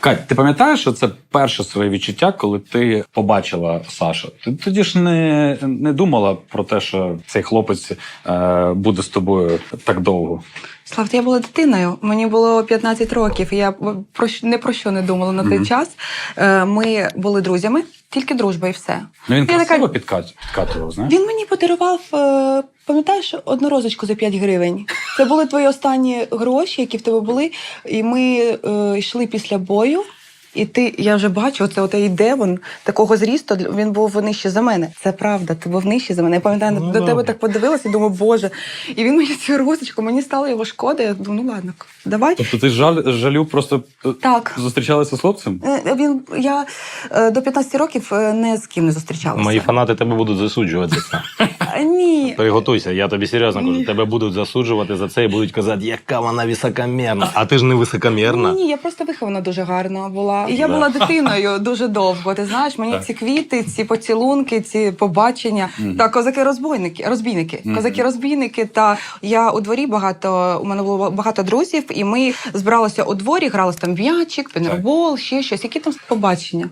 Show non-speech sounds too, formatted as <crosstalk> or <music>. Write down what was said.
Кать, ти пам'ятаєш, що це перше своє відчуття, коли ти побачила Сашу? Ти тоді ж не, не думала про те, що цей хлопець е, буде з тобою так довго. Слав, я була дитиною. Мені було 15 років. і Я про не про що не думала на той Мгм. час. Е, Ми були друзями, тільки дружба і все. Ну він Я така- красиво підкат, підкатував, знаєш? Він мені подарував, е, пам'ятаєш, однорозочку за 5 гривень. Це були твої останні гроші, які в тебе були. І ми е, йшли після бою. І ти, я вже бачу, оце оте йде він такого зрісту. Він був нижче за мене. Це правда, ти був нижче за мене. Я пам'ятаю, Ну, до добре. тебе так подивилася і думаю, боже. І він мені цю розочку, мені стало його шкода. Я думаю, ну ладно, давай. Тобто ти жаль, жалю просто е, Так. зустрічалася з хлопцем? Е, Він я е, до 15 років е, не з ким не зустрічалася. Мої фанати тебе будуть засуджувати це. <laughs> Ні. Приготуйся, я тобі серйозно кажу. Тебе будуть засуджувати за це і будуть казати, яка вона високомірна. А ти ж не високомірна. Ні, я просто вихована дуже гарно була. І я Да. була дитиною дуже довго. Ти знаєш, мені Так. ці квіти, ці поцілунки, ці побачення. Та козаки-розбойники, розбійники. Козаки-розбійники. Та я у дворі багато. У мене було багато друзів, і ми збиралися у дворі, грали там в м'ячик, пінербол, ще щось. Які там побачення?